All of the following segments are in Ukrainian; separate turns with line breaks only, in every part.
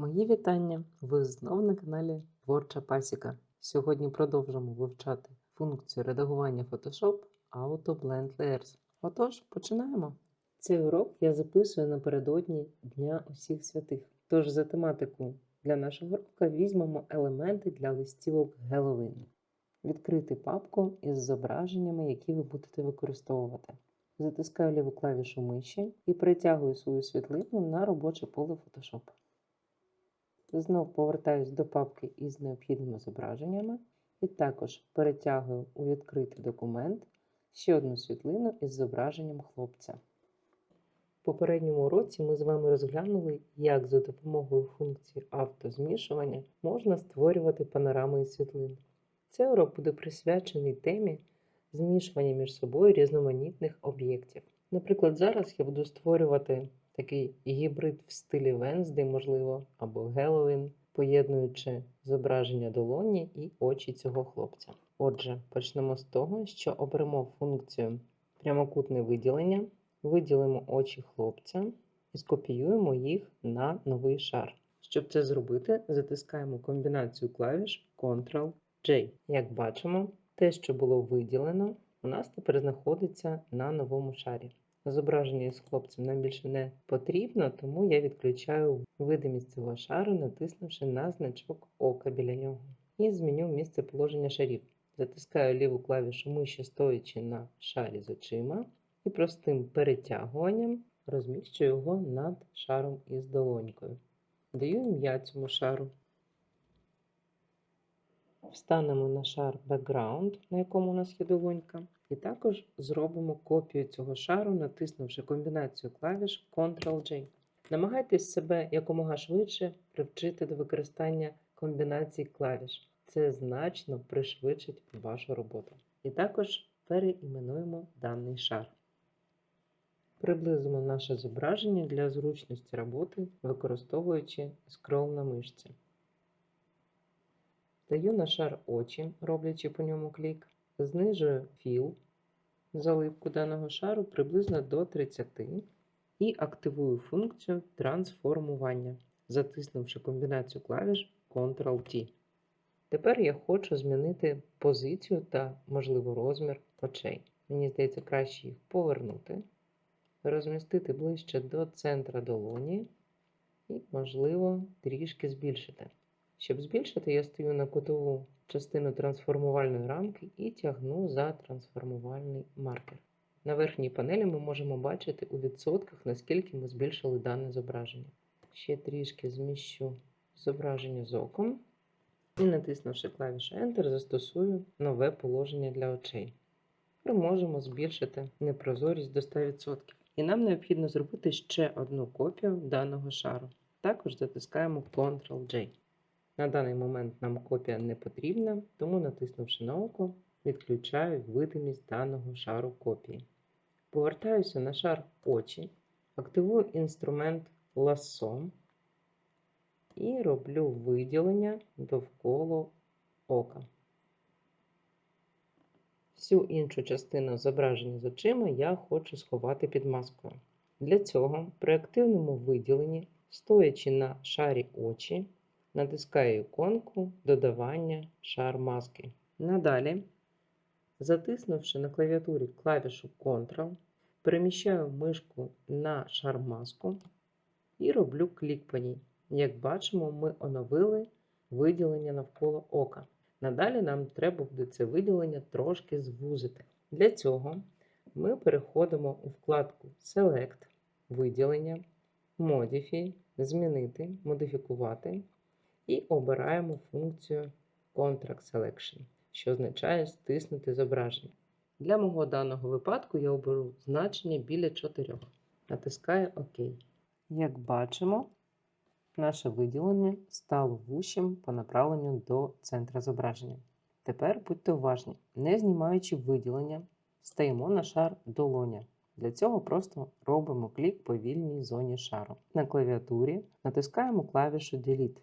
Мої вітання! Ви знов на каналі Творча Пасіка. Сьогодні продовжимо вивчати функцію редагування Photoshop Auto Blend Layers. Отож, починаємо. Цей урок я записую напередодні Дня усіх святих. Тож за тематику для нашого уроку візьмемо елементи для листівок Halloween. Відкрити папку із зображеннями, які ви будете використовувати. Затискаю ліву клавішу миші і перетягую свою світлину на робоче поле Photoshop. Знов повертаюсь до папки із необхідними зображеннями і також перетягую у відкритий документ ще одну світлину із зображенням хлопця. В попередньому уроці ми з вами розглянули, як за допомогою функції автозмішування можна створювати панорами із світлин. Цей урок буде присвячений темі змішування між собою різноманітних об'єктів. Наприклад, зараз я буду створювати такий гібрид в стилі Венсдей, можливо, або Геловін, поєднуючи зображення долоні і очі цього хлопця. Отже, почнемо з того, що оберемо функцію прямокутне виділення, виділимо очі хлопця і скопіюємо їх на новий шар. Щоб це зробити, затискаємо комбінацію клавіш Ctrl-J. Як бачимо, те, що було виділено, у нас тепер знаходиться на новому шарі. Зображення із хлопцем нам більше не потрібно, тому я відключаю видимість цього шару, натиснувши на значок ока біля нього. І зміню місце положення шарів. Затискаю ліву клавішу миші, стоячи на шарі з очима, і простим перетягуванням розміщую його над шаром із долонькою. Даю ім'я цьому шару. Встанемо на шар Background, на якому у нас є долонька, і також зробимо копію цього шару, натиснувши комбінацію клавіш Ctrl-J. Намагайтесь себе якомога швидше привчити до використання комбінацій клавіш. Це значно пришвидшить вашу роботу. І також переіменуємо даний шар. Приблизимо наше зображення для зручності роботи, використовуючи скрол на мишці. Даю на шар очі, роблячи по ньому клік, знижую філ, заливку даного шару приблизно до 30 і активую функцію трансформування, затиснувши комбінацію клавіш Ctrl-T. Тепер я хочу змінити позицію та, можливо, розмір очей. Мені здається, краще їх повернути, розмістити ближче до центра долоні і, можливо, трішки збільшити. Щоб збільшити, я стою на кутову частину трансформувальної рамки і тягну за трансформувальний маркер. На верхній панелі ми можемо бачити у відсотках, наскільки ми збільшили дане зображення. Ще трішки зміщу зображення з оком і, натиснувши клавішу Enter, застосую нове положення для очей. Тепер можемо збільшити непрозорість до 100%. І нам необхідно зробити ще одну копію даного шару. Також затискаємо Ctrl-J. На даний момент нам копія не потрібна, тому, натиснувши на око, відключаю видимість даного шару копії. Повертаюся на шар очі, активую інструмент лассо і роблю виділення довкола ока. Всю іншу частину зображення з очима я хочу сховати під маскою. Для цього при активному виділенні, стоячи на шарі очі, натискаю іконку додавання шар маски. Надалі, затиснувши на клавіатурі клавішу Ctrl, переміщаю мишку на шар маску і роблю клік по ній. Як бачимо, ми оновили виділення навколо ока. Надалі нам треба буде це виділення трошки звузити. Для цього ми переходимо у вкладку Select, виділення, Modify, змінити, модифікувати і обираємо функцію Contract Selection, що означає стиснути зображення. Для мого даного випадку я оберу значення біля 4. Натискаю ОК. Як бачимо, наше виділення стало вущим по направленню до центра зображення. Тепер будьте уважні, не знімаючи виділення, стаємо на шар долоня. Для цього просто робимо клік по вільній зоні шару. На клавіатурі натискаємо клавішу Delete.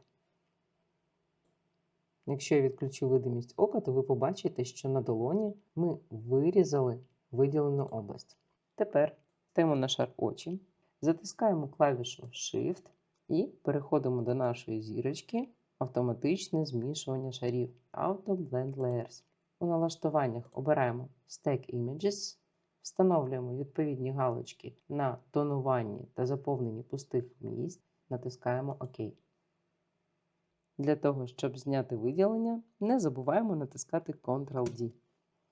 Якщо я відключу видимість ока, то ви побачите, що на долоні ми вирізали виділену область. Тепер стаємо на шар очі, затискаємо клавішу Shift І переходимо до нашої зірочки автоматичне змішування шарів Auto Blend Layers. У налаштуваннях обираємо Stack Images, встановлюємо відповідні галочки на тонуванні та заповненні пустих місць, натискаємо ОК. Для того, щоб зняти виділення, не забуваємо натискати Ctrl-D.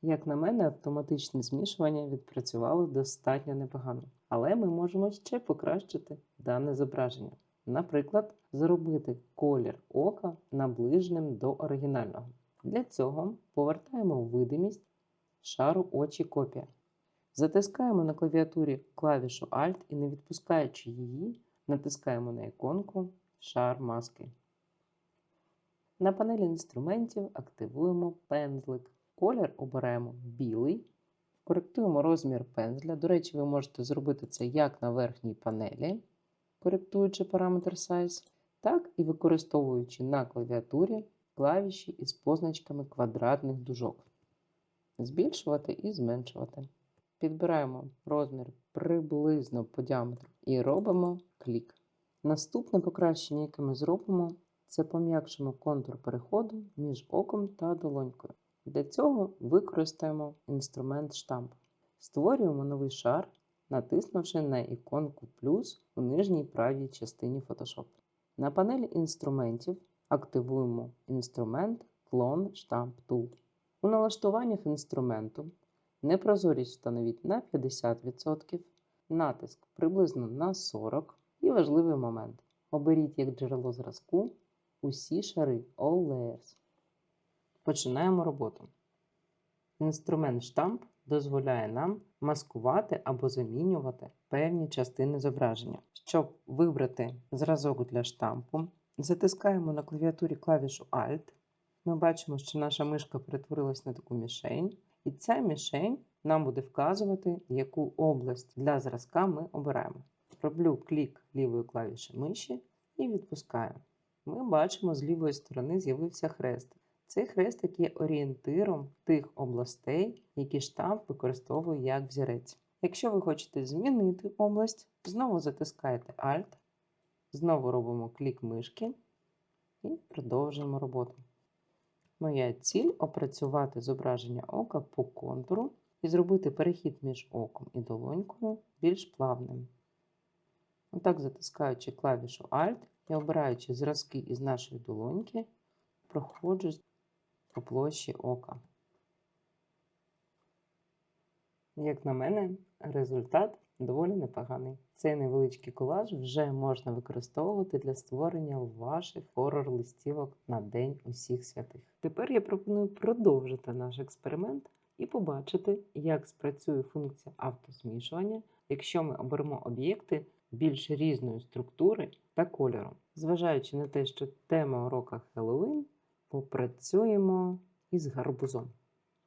Як на мене, автоматичне змішування відпрацювало достатньо непогано, але ми можемо ще покращити дане зображення. Наприклад, зробити колір ока наближеним до оригінального. Для цього повертаємо видимість шару очі копія. Затискаємо на клавіатурі клавішу Alt і не відпускаючи її, натискаємо на іконку шар маски. На панелі інструментів активуємо пензлик. Колір обираємо білий. Коректуємо розмір пензля. До речі, ви можете зробити це як на верхній панелі, коректуючи параметр Size, так і використовуючи на клавіатурі клавіші із позначками квадратних дужок. Збільшувати і зменшувати. Підбираємо розмір приблизно по діаметру і робимо клік. Наступне покращення, яке ми зробимо, це пом'якшимо контур переходу між оком та долонькою. Для цього використаємо інструмент штамп. Створюємо новий шар, натиснувши на іконку плюс у нижній правій частині Photoshop. На панелі інструментів активуємо інструмент Clone Stamp Tool. У налаштуваннях інструменту непрозорість встановіть на 50%, натиск приблизно на 40% і важливий момент. Оберіть як джерело зразку усі шари All Layers. Починаємо роботу. Інструмент штамп дозволяє нам маскувати або замінювати певні частини зображення. Щоб вибрати зразок для штампу, затискаємо на клавіатурі клавішу Alt. Ми бачимо, що наша мишка перетворилась на таку мішень, і ця мішень нам буде вказувати, яку область для зразка ми обираємо. Роблю клік лівої клавіші миші і відпускаю. Ми бачимо, з лівої сторони з'явився хрест. Цей хрестик є орієнтиром тих областей, які штамп використовує як взірець. Якщо ви хочете змінити область, знову затискаєте Alt, знову робимо клік мишки і продовжуємо роботу. Моя ціль опрацювати зображення ока по контуру і зробити перехід між оком і долонькою більш плавним. Отак, затискаючи клавішу Alt і обираючи зразки із нашої долоньки, проходжу по площі ока. Як на мене, результат доволі непоганий. Цей невеличкий колаж вже можна використовувати для створення ваших хорор-листівок на День усіх святих. Тепер я пропоную продовжити наш експеримент і побачити, як спрацює функція автозмішування, якщо ми оберемо об'єкти більш різної структури та кольору. Зважаючи на те, що тема урока Хеллоуін, попрацюємо із гарбузом.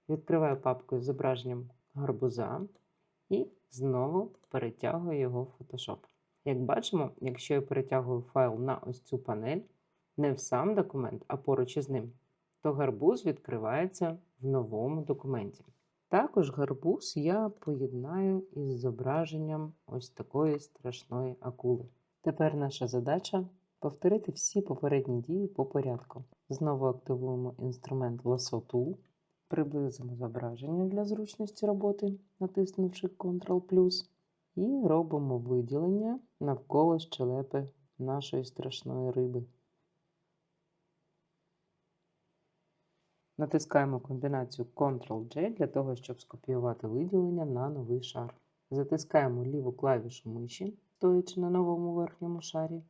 Відкриваю папку з зображенням гарбуза і знову перетягую його в Photoshop. Як бачимо, якщо я перетягую файл на ось цю панель, не в сам документ, а поруч із ним, то гарбуз відкривається в новому документі. Також гарбуз я поєднаю із зображенням ось такої страшної акули. Тепер наша задача повторити всі попередні дії по порядку. Знову активуємо інструмент Lasso приблизимо зображення для зручності роботи, натиснувши Ctrl і робимо виділення навколо щелепи нашої страшної риби. Натискаємо комбінацію Ctrl-J для того, щоб скопіювати виділення на новий шар. Затискаємо ліву клавішу миші, стоячи на новому верхньому шарі,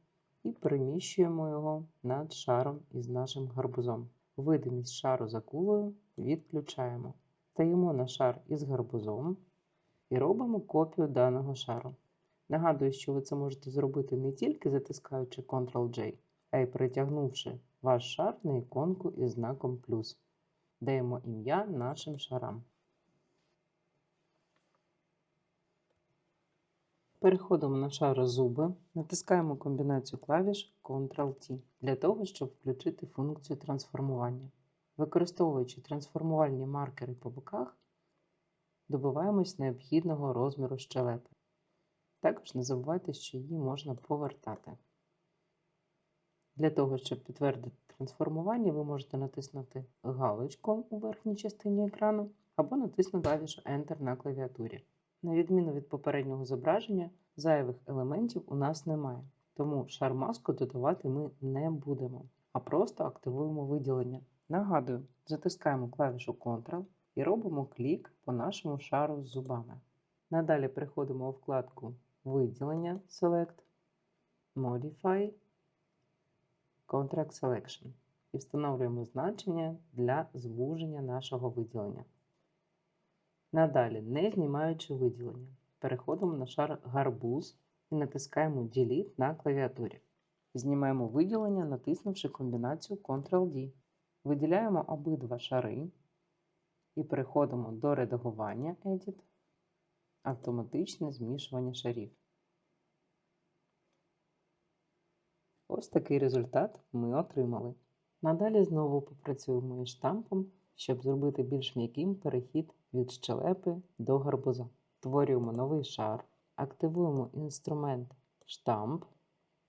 і переміщуємо його над шаром із нашим гарбузом. Видимість шару за кулею відключаємо. Стаємо на шар із гарбузом і робимо копію даного шару. Нагадую, що ви це можете зробити не тільки затискаючи Ctrl-J, а й притягнувши ваш шар на іконку із знаком плюс. Даємо ім'я нашим шарам. Переходимо на шар зуби, натискаємо комбінацію клавіш Ctrl-T для того, щоб включити функцію трансформування. Використовуючи трансформувальні маркери по боках, добиваємось необхідного розміру щелепи. Також не забувайте, що її можна повертати. Для того, щоб підтвердити трансформування, ви можете натиснути галочку у верхній частині екрану або натиснути клавішу Enter на клавіатурі. На відміну від попереднього зображення, зайвих елементів у нас немає, тому шар-маску додавати ми не будемо, а просто активуємо виділення. Нагадую, затискаємо клавішу Ctrl і робимо клік по нашому шару з зубами. Надалі переходимо у вкладку Виділення Select, Modify, Contract Selection і встановлюємо значення для звуження нашого виділення. Надалі, не знімаючи виділення, переходимо на шар гарбуз і натискаємо Delete на клавіатурі. Знімаємо виділення, натиснувши комбінацію Ctrl-D. Виділяємо обидва шари і переходимо до редагування Edit, автоматичне змішування шарів. Ось такий результат ми отримали. Надалі знову попрацюємо із штампом, щоб зробити більш м'яким перехід від щелепи до гарбуза. Створюємо новий шар, активуємо інструмент штамп.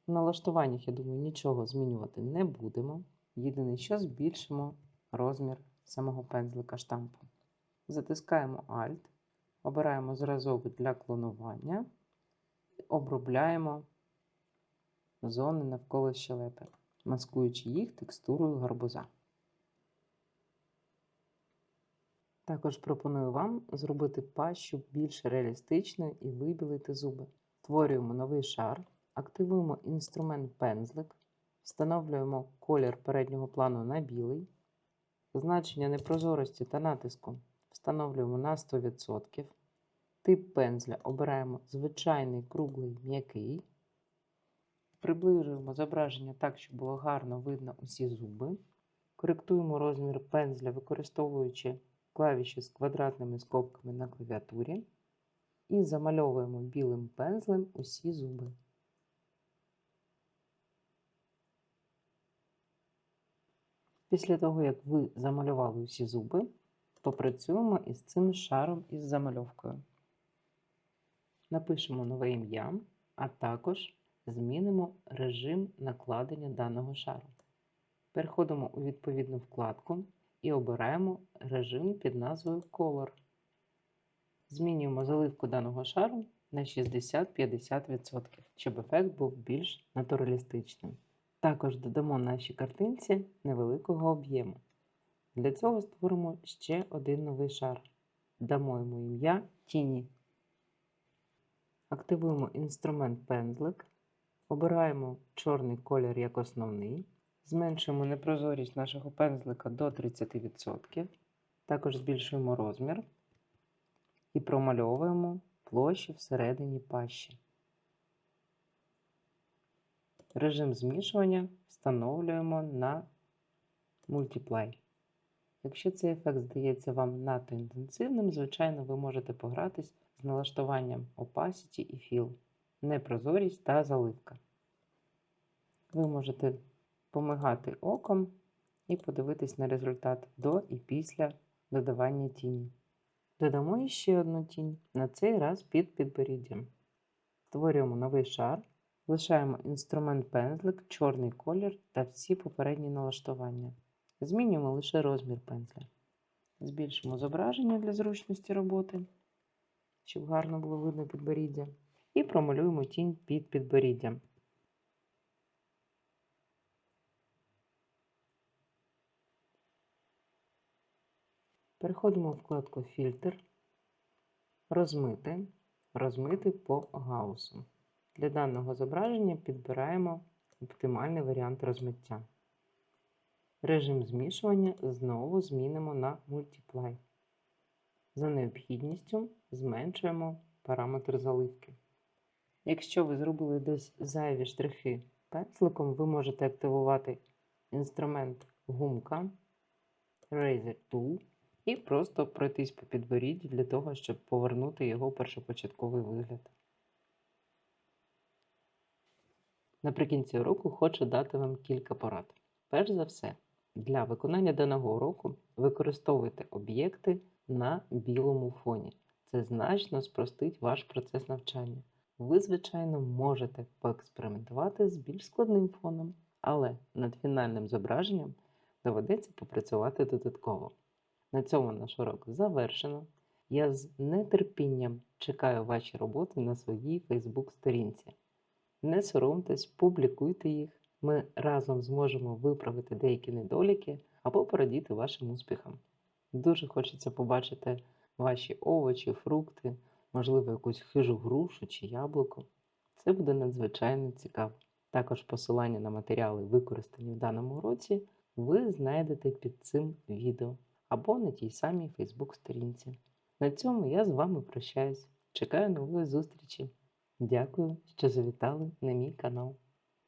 В налаштуваннях, я думаю, нічого змінювати не будемо. Єдине, що збільшимо розмір самого пензлика штампу. Затискаємо Alt, обираємо зразок для клонування і обробляємо зони навколо щелепи, маскуючи їх текстурою гарбуза. Також пропоную вам зробити пащу більш реалістичною і вибілити зуби. Створюємо новий шар, активуємо інструмент пензлик, встановлюємо колір переднього плану на білий, значення непрозорості та натиску встановлюємо на 100%. Тип пензля обираємо звичайний круглий м'який. Приближуємо зображення так, щоб було гарно видно усі зуби. Коректуємо розмір пензля, використовуючи клавіші з квадратними скобками на клавіатурі. І замальовуємо білим пензлем усі зуби. Після того, як ви замалювали усі зуби, попрацюємо із цим шаром із замальовкою. Напишемо нове ім'я, а також змінимо режим накладення даного шару. Переходимо у відповідну вкладку і обираємо режим під назвою Color. Змінюємо заливку даного шару на 60-50%, щоб ефект був більш натуралістичним. Також додамо нашій картинці невеликого об'єму. Для цього створимо ще один новий шар. Дамо йому ім'я Тіні. Активуємо інструмент пензлик, обираємо чорний колір як основний, зменшуємо непрозорість нашого пензлика до 30%, також збільшуємо розмір і промальовуємо площу всередині пащі. Режим змішування встановлюємо на Multiply. Якщо цей ефект здається вам надто інтенсивним, звичайно, ви можете погратись з налаштуванням Opacity і Fill, непрозорість та заливка. Ви можете помигати оком і подивитись на результат до і після додавання тіні. Додамо ще одну тінь, на цей раз під підборіддям. Створюємо новий шар, лишаємо інструмент пензлик, чорний колір та всі попередні налаштування. Змінюємо лише розмір пензля. Збільшимо зображення для зручності роботи, щоб гарно було видно підборіддя. І промалюємо тінь під підборіддям. Переходимо в вкладку Фільтр, розмити, розмити по гаусу. Для даного зображення підбираємо оптимальний варіант розмиття. Режим змішування знову змінимо на Multiply. За необхідністю зменшуємо параметр заливки. Якщо ви зробили десь зайві штрихи пензликом, ви можете активувати інструмент гумка Razor Tool і просто пройтись по підборідді для того, щоб повернути його першопочатковий вигляд. Наприкінці уроку хочу дати вам кілька порад. Перш за все, для виконання даного уроку використовуйте об'єкти на білому фоні. Це значно спростить ваш процес навчання. Ви, звичайно, можете поекспериментувати з більш складним фоном, але над фінальним зображенням доведеться попрацювати додатково. На цьому наш урок завершено. Я з нетерпінням чекаю ваші роботи на своїй Facebook сторінці. Не соромтесь, публікуйте їх. Ми разом зможемо виправити деякі недоліки або порадіти вашим успіхам. Дуже хочеться побачити ваші овочі, фрукти, можливо, якусь хижу грушу чи яблуко. Це буде надзвичайно цікаво. Також посилання на матеріали, використані в даному уроці, ви знайдете під цим відео або на тій самій Фейсбук сторінці. На цьому я з вами прощаюсь. Чекаю нової зустрічі. Дякую, що завітали на мій канал.